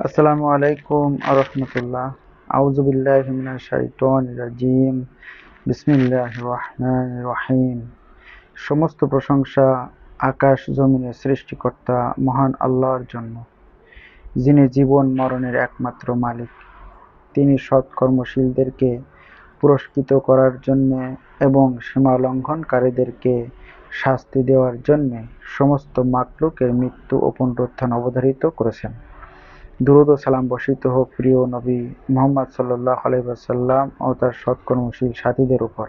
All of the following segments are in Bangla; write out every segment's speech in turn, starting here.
আসসালামু আলাইকুম আরহামতুল্লাহ আউজুবিল্লাহ বিসমিল্লাহ রহমান রহিম। সমস্ত প্রশংসা আকাশ জমিনের সৃষ্টিকর্তা মহান আল্লাহর জন্য, যিনি জীবন মরণের একমাত্র মালিক। তিনি সৎকর্মশীলদেরকে পুরস্কৃত করার জন্যে এবং সীমা লঙ্ঘনকারীদেরকে শাস্তি দেওয়ার জন্যে সমস্ত মাকলুকের মৃত্যু ও পুনরুত্থান অবধারিত করেছেন। দুরুদ ও সালাম বর্ষিত হোক প্রিয় নবী মোহাম্মদ সাল্লাহ আলাইসাল্লাম ও তার সৎকর্মশীল সাথীদের উপর।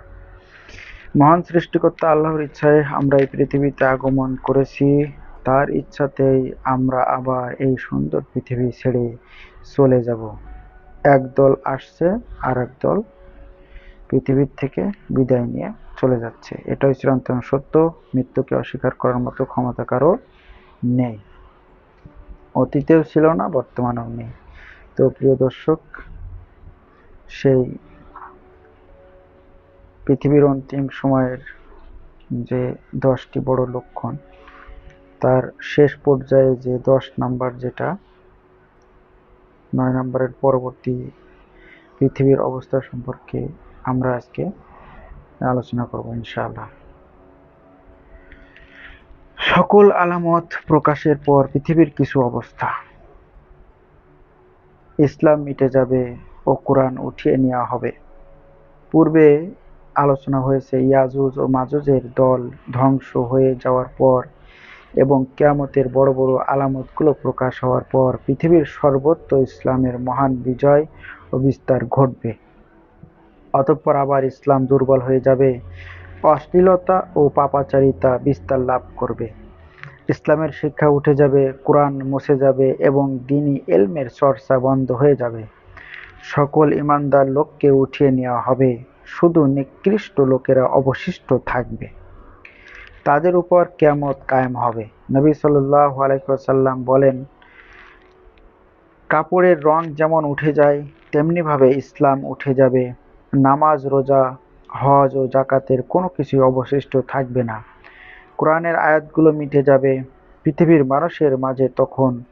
মহান সৃষ্টিকর্তা আল্লাহর ইচ্ছায় আমরা এই পৃথিবীতে আগমন করেছি। তার ইচ্ছাতেই আমরা আবার এই সুন্দর পৃথিবী ছেড়ে চলে যাব। একদল আসছে আর দল পৃথিবীর থেকে বিদায় নিয়ে চলে যাচ্ছে। এটাই চিরন্তন সত্য। মৃত্যুকে অস্বীকার করার মতো ক্ষমতা কারও নেই। অতীতেও ছিল না, বর্তমানেও নেই। তো প্রিয় দর্শক, সেই পৃথিবীর অন্তিম সময়ের যে দশটি বড় লক্ষণ, তার শেষ পর্যায়ে যে দশ নাম্বার যেটা, নয় নম্বরের পরবর্তী পৃথিবীর অবস্থা সম্পর্কে আমরা আজকে আলোচনা করব, ইনশাআল্লাহ। সকল আলামত প্রকাশের পর পৃথিবীর কিছু অবস্থা। ইসলাম মিটে যাবে ও কোরআন উঠিয়ে নেওয়া হবে। পূর্বে আলোচনা হয়েছে ইয়াজুজ ও মাজুজের দল ধ্বংস হয়ে যাওয়ার পর এবং কেয়ামতের বড় বড় আলামতগুলো প্রকাশ হওয়ার পর পৃথিবীর সর্বত্র ইসলামের মহান বিজয় ও বিস্তার ঘটবে। অতঃপর আবার ইসলাম দুর্বল হয়ে যাবে। অশ্লীলতা ও পাপাচারিতা বিস্তার লাভ করবে। ইসলামের শিক্ষা উঠে যাবে, কোরআন মুছে যাবে এবং দিনী এলমের চর্চা বন্ধ হয়ে যাবে। সকল ইমানদার লোককে উঠিয়ে নেওয়া হবে। শুধু নিকৃষ্ট লোকেরা অবশিষ্ট থাকবে। তাদের উপর কেমত কায়েম হবে। নবী সাল্লাহ আলাইসাল্লাম বলেন, কাপড়ের রং যেমন উঠে যায়, তেমনিভাবে ইসলাম উঠে যাবে। নামাজ, রোজা হজ ও জাকাতের কোনো কিছুই অবশিষ্ট থাকবে না। কোরআনের আয়াতগুলো মিটে যাবে। পৃথিবীর মানুষের মাঝে তখন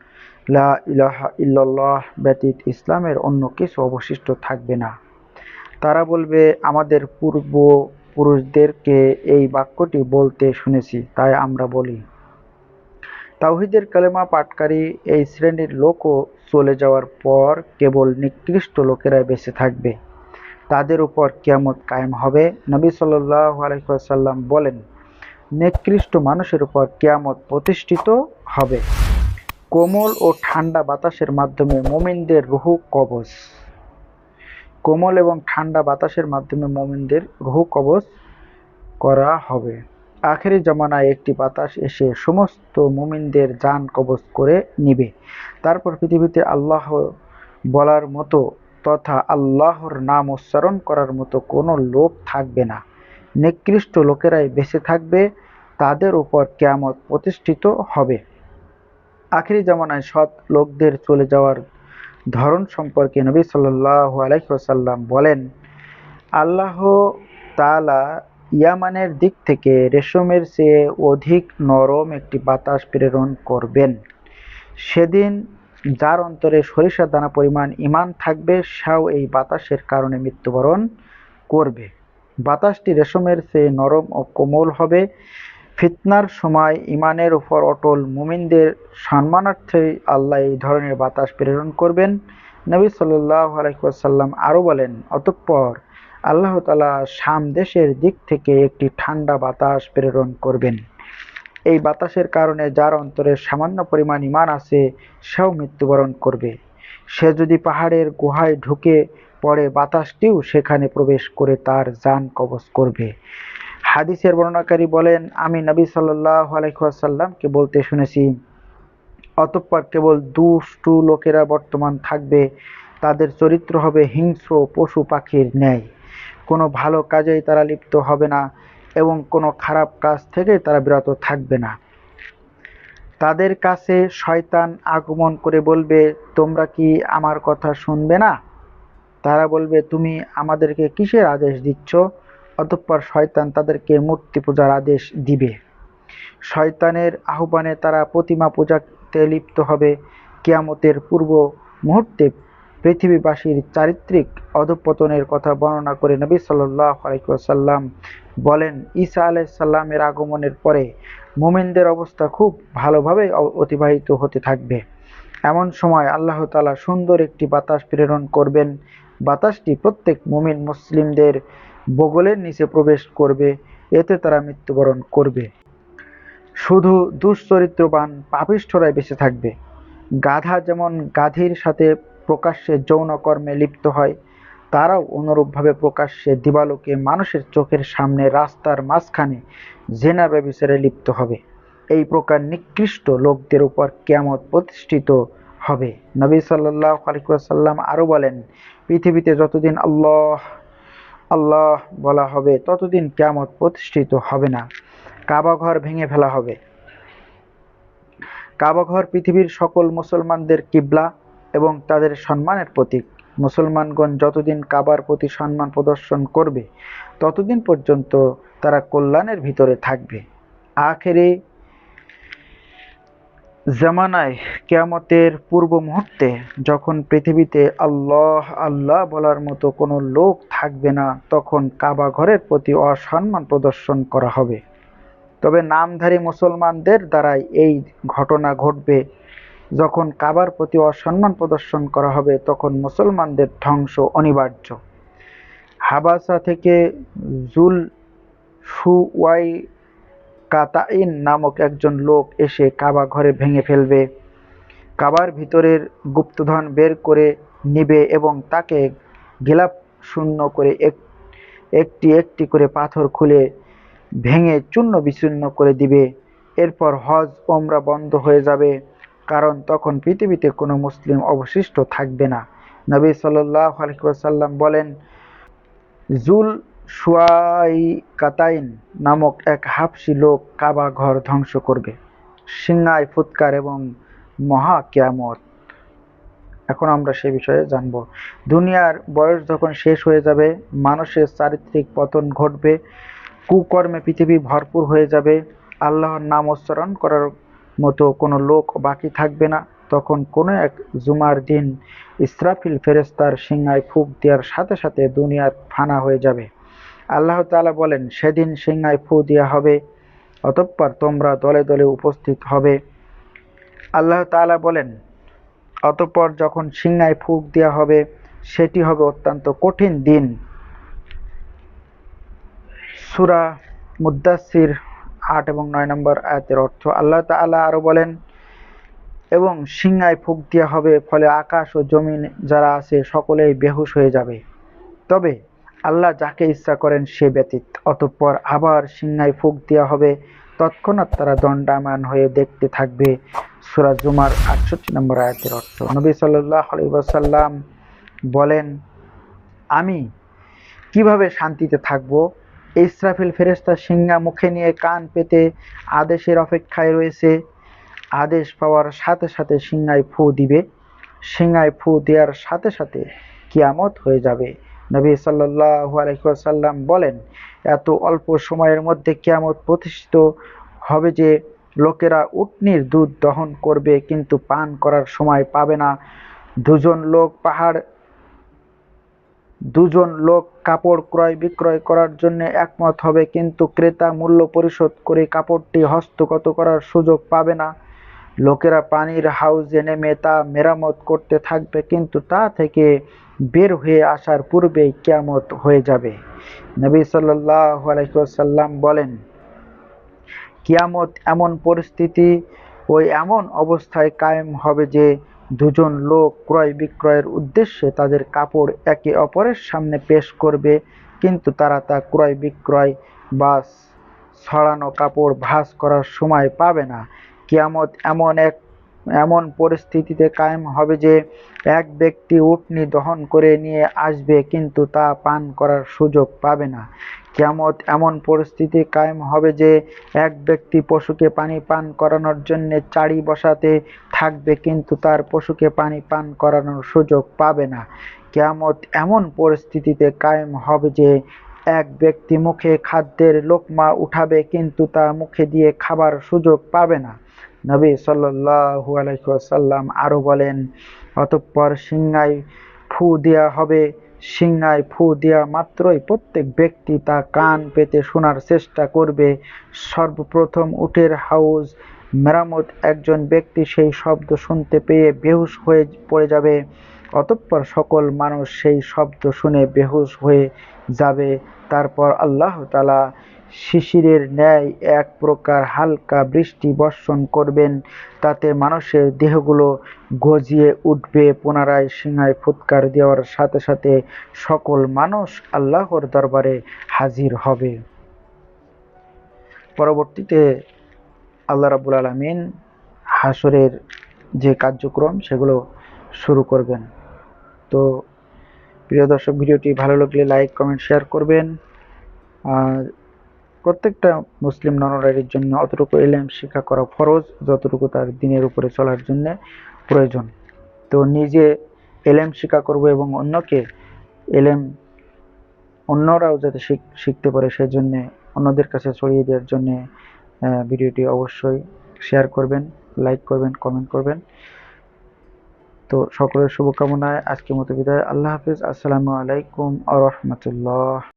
লা ইলাহা ইল্লাল্লাহ ব্যতীত ইসলামের অন্য কিছু অবশিষ্ট থাকবে না। তারা বলবে, আমাদের পূর্ব পুরুষদেরকে এই বাক্যটি বলতে শুনেছি, তাই আমরা বলি। তাওহিদের কালেমা পাটকারী এই শ্রেণির লোকও চলে যাওয়ার পর কেবল নিকৃষ্ট লোকেরাই বেঁচে থাকবে। তাদের উপর কিয়ামত কায়েম হবে। নবী সাল্লাহ বলেন, নিকৃষ্ট মানুষের উপর কিয়ামত প্রতিষ্ঠিত হবে। কোমল ও ঠান্ডা বাতাসের মাধ্যমে মোমিনদের রুহু কবচ কোমল এবং ঠান্ডা বাতাসের মাধ্যমে মোমিনদের রুহু কবচ করা হবে। আখেরি জমানায় একটি বাতাস এসে সমস্ত মুমিনদের যান কবচ করে নিবে। তারপর পৃথিবীতে আল্লাহ বলার মতো তথা আল্লাহর নাম উচ্চারণ করার মতো কোনো লোক থাকবে না। নিকৃষ্ট লোকেরাই বেঁচে থাকবে, তাদের উপর কেয়ামত প্রতিষ্ঠিত হবে। আখিরি জামানায় সৎ লোকদের চলে যাওয়ার ধরন সম্পর্কে নবী সাল্লাহ আলাইসাল্লাম বলেন, আল্লাহ তালা ইয়ামানের দিক থেকে রেশমের চেয়ে অধিক নরম একটি বাতাস প্রেরণ করবেন। সেদিন যার অন্তরে সরিষা দানা পরিমাণ ইমান থাকবে, সেও এই বাতাসের কারণে মৃত্যুবরণ করবে। বাতাসটি রেশমের চেয়ে নরম ও কোমল হবে। ফিতনার সময় ইমানের উপর অটল মুমিনদের সম্মানার্থে আল্লাহ এই ধরনের বাতাস প্রেরণ করবেন। নবী সাল্লাহ আলাইসাল্লাম আরও বলেন, অতঃপর আল্লাহ তালা শাম দেশের দিক থেকে একটি ঠান্ডা বাতাস প্রেরণ করবেন। এই বাতাসের কারণে যার অন্তরে সামান্য পরিমাণ ইমান আছে, সেও মৃত্যুবরণ করবে। সে যদি পাহাড়ের গুহায় ঢুকে পড়ে, বাতাসটিও সেখানে প্রবেশ করে তার যান কবচ করবে। হাদিসের বর্ণনাকারী বলেন, আমি নবী সাল্লাহ আলাইসাল্লামকে বলতে শুনেছি, অতঃপর কেবল দুষ্টু লোকেরা বর্তমান থাকবে, তাদের চরিত্র হবে হিংস্র পশু পাখির ন্যায়। কোনো ভালো কাজেই তারা লিপ্ত হবে না। এবং কোনো খারাপ কাজ থেকে তারা বিরত থাকবে না। তাদের কাছে শয়তান আগমন করে বলবে, তোমরা কি আমার কথা শুনবে না? তারা বলবে, তুমি আমাদেরকে কিসের আদেশ দিচ্ছ? অতঃপর শয়তান তাদেরকে মূর্তি পূজার আদেশ দিবে। শয়তানের আহ্বানে তারা প্রতিমা পূজাতে লিপ্ত হবে। কিয়ামতের পূর্ব মুহূর্তে পৃথিবীবাসীর চারিত্রিক অধঃপতনের কথা বর্ণনা করে নবী সাল্লাহ বলেন, ঈসা আলাইসাল্লামের আগমনের পরে মুমিনদের অবস্থা খুব ভালোভাবে অতিবাহিত হতে থাকবে। এমন সময় আল্লাহ তালা সুন্দর একটি বাতাস প্রেরণ করবেন। বাতাসটি প্রত্যেক মুমিন মুসলিমদের বগলের নিচে প্রবেশ করবে, এতে তারা মৃত্যুবরণ করবে। শুধু দুশ্চরিত্রবান পাপিষ্ঠরাই বেঁচে থাকবে। গাধা যেমন গাধীর সাথে প্রকাশ্যে যৌনকর্মে লিপ্ত হয়। তারাও অনুরূপভাবে প্রকাশ্যে দিবালোকে মানুষের চোখের সামনে রাস্তার মাঝখানে জেনা ব্যবিচারে লিপ্ত হবে। এই প্রকার নিকৃষ্ট লোকদের উপর কেমত প্রতিষ্ঠিত হবে। নবী সাল্লাহ আলিকাল্লাম আরও বলেন, পৃথিবীতে যতদিন আল্লাহ আল্লাহ বলা হবে, ততদিন কেমত প্রতিষ্ঠিত হবে না। কাবাঘর ভেঙে ফেলা হবে। কাবাঘর পৃথিবীর সকল মুসলমানদের কিবলা এবং তাদের সম্মানের প্রতীক। মুসলমানগণ যতদিন কাবার প্রতি সম্মান প্রদর্শন করবে, ততদিন পর্যন্ত তারা কল্যাণের ভিতরে থাকবে। আখেরে জামানায় কেয়ামতের পূর্ব মুহূর্তে যখন পৃথিবীতে আল্লাহ আল্লাহ বলার মতো কোনো লোক থাকবে না, তখন কাবা ঘরের প্রতি অসম্মান প্রদর্শন করা হবে। তবে নামধারী মুসলমানদের দ্বারাই এই ঘটনা ঘটবে। যখন কাবার প্রতি অসম্মান প্রদর্শন করা হবে, তখন মুসলমানদের ধ্বংস অনিবার্য। হাবাসা থেকে জুল সুওয়াই কাতাইন নামক একজন লোক এসে কাবা ঘরে ভেঙে ফেলবে। কাবার ভিতরের গুপ্তধন বের করে নিবে এবং তাকে গিলাপ শূন্য করে এক, একটি একটি করে পাথর খুলে ভেঙে চূর্ণ বিচূর্ণ করে দিবে। এরপর হজ ওমরা বন্ধ হয়ে যাবে। কারণ তখন পৃথিবীতে কোনো মুসলিম অবশিষ্ট থাকবে না। নবী আলহিসাল্লাম বলেন, জুল সুয়াই কাতাইন নামক এক হাফসি লোক কাবা ঘর ধ্বংস করবে। সিংহায় ফুৎকার এবং মহা কেয়ামত। এখন আমরা সে বিষয়ে জানব। দুনিয়ার বয়স যখন শেষ হয়ে যাবে, মানুষের চারিত্রিক পতন ঘটবে, কুকর্মে পৃথিবী ভরপুর হয়ে যাবে, আল্লাহর নাম উচ্চারণ করার মতো কোনো লোক বাকি থাকবে না। তখন কোনো এক জুমার দিন ইসরাফিল ফেরেস্তার সিংহায় ফুক দেওয়ার সাথে সাথে দুনিয়ার ফানা হয়ে যাবে। আল্লাহ তালা বলেন, সেদিন সিংহায় ফু দেওয়া হবে, অতঃপর তোমরা দলে দলে উপস্থিত হবে। আল্লাহ তালা বলেন, অতঃপর যখন সিংহায় ফুক দেওয়া হবে, সেটি হবে অত্যন্ত কঠিন দিন। সুরা মুদাসির আট এবং নয় নম্বর আয়াতের অর্থ, আল্লাহ তালা আরও বলেন, এবং সিংহায় ফুক দেওয়া হবে, ফলে আকাশ ও জমিন যারা আছে সকলেই বেহুশ হয়ে যাবে। তবে আল্লাহ যাকে ইচ্ছা করেন সে ব্যতীত, অতঃপর আবার সিংহায় ফুক দেওয়া হবে। তৎক্ষণাৎ তারা দণ্ডায়মান হয়ে দেখতে থাকবে। সুরাজ জুমার আটষট্টি নম্বর আয়াতের অর্থ, নবী সাল্লাহ আলাইসাল্লাম বলেন, আমি কীভাবে শান্তিতে থাকব? ইসরাফিল ফেরেস্তা সিংহা মুখে নিয়ে কান পেতে আদেশের অপেক্ষায় রয়েছে। আদেশ পাওয়ার সাথে সাথে সিংহায় ফু দিবে। সিংহায় ফু দেওয়ার সাথে সাথে কিয়ামত হয়ে যাবে। নবী সাল্লাহ আলহিসাল্লাম বলেন, এত অল্প সময়ের মধ্যে কিয়ামত প্রতিষ্ঠিত হবে যে লোকেরা উটনির দুধ দহন করবে, কিন্তু পান করার সময় পাবে না। দুজন লোক পাহাড় দুজন লোক কাপড় ক্রয় বিক্রয় করার জন্য একমত হবে, কিন্তু ক্রেতা মূল্য পরিশোধ করে কাপড়টি হস্তগত করার সুযোগ পাবে না। লোকেরা পানির হাউজে নেমে তা মেরামত করতে থাকবে, কিন্তু তা থেকে বের হয়ে আসার পূর্বেই কেয়ামত হয়ে যাবে। নবী সাল্লাহ আলাইসাল্লাম বলেন, কিয়ামত এমন পরিস্থিতি ওই এমন অবস্থায় কায়েম হবে যে দুজন লোক ক্রয় বিক্রয়ের উদ্দেশ্যে তাদের কাপড় একে অপরের সামনে পেশ করবে, কিন্তু তারা তা ক্রয় বিক্রয় বা ছড়ানো কাপড় ভাস করার সময় পাবে না। কিয়ামত এমন এক এমন পরিস্থিতিতে কায়েম হবে যে এক ব্যক্তি উটনি দহন করে নিয়ে আসবে কিন্তু তা পান করার সুযোগ পাবে না। কেমত এমন পরিস্থিতি কায়েম হবে যে এক ব্যক্তি পশুকে পানি পান করানোর জন্য চারি বসাতে থাকবে কিন্তু তার পশুকে পানি পান করানোর সুযোগ পাবে না। কেয়ামত এমন পরিস্থিতিতে কায়েম হবে যে এক ব্যক্তি মুখে খাদ্যের লোকমা উঠাবে কিন্তু তা মুখে দিয়ে খাবার সুযোগ পাবে না। নবী সাল্লাল্লাহু আলাইহি ওয়াসাল্লাম আরও বলেন, অতঃপর সিংহায় ফু দেয়া হবে। সিংহায় ফু দেওয়া মাত্রই প্রত্যেক ব্যক্তি তা কান পেতে শোনার চেষ্টা করবে। সর্বপ্রথম উটের হাউজ মেরামত একজন ব্যক্তি সেই শব্দ শুনতে পেয়ে বেহুশ হয়ে পড়ে যাবে। অতঃপর সকল মানুষ সেই শব্দ শুনে বেহুশ হয়ে যাবে। তারপর আল্লাহ তালা শিশিরের ন্যায় এক প্রকার হালকা বৃষ্টি বর্ষণ করবেন, তাতে মানুষের দেহগুলো গজিয়ে উঠবে, পুনরায় সিংহায় ফুৎকার দেওয়ার সাথে সাথে সকল মানুষ আল্লাহর দরবারে হাজির হবে। পরবর্তীতে আল্লাহ রাবুল আলমিন হাসরের যে কার্যক্রম, সেগুলো শুরু করবেন। তো প্রিয় দর্শক, ভিডিওটি ভালো লাগলে লাইক কমেন্ট শেয়ার করবেন। আর প্রত্যেকটা মুসলিম নরনারীর জন্য অতটুকু এলেম শিক্ষা করা ফরজ, যতটুকু তার দিনের উপরে চলার জন্য প্রয়োজন। তো নিজে এলেম শিক্ষা করব এবং অন্যকে এলেম অন্যরাও যাতে শিখতে পারে সেজন্য, অন্যদের কাছে ছড়িয়ে দেওয়ার জন্য ভিডিওটি অবশ্যই শেয়ার করবেন লাইক করবেন কমেন্ট করবেন। তো সকলের শুভকামনায় আজকের মতো বিদায়। আল্লাহ হাফিজ। আসসালামু আলাইকুম আ রহমতুল্লাহ।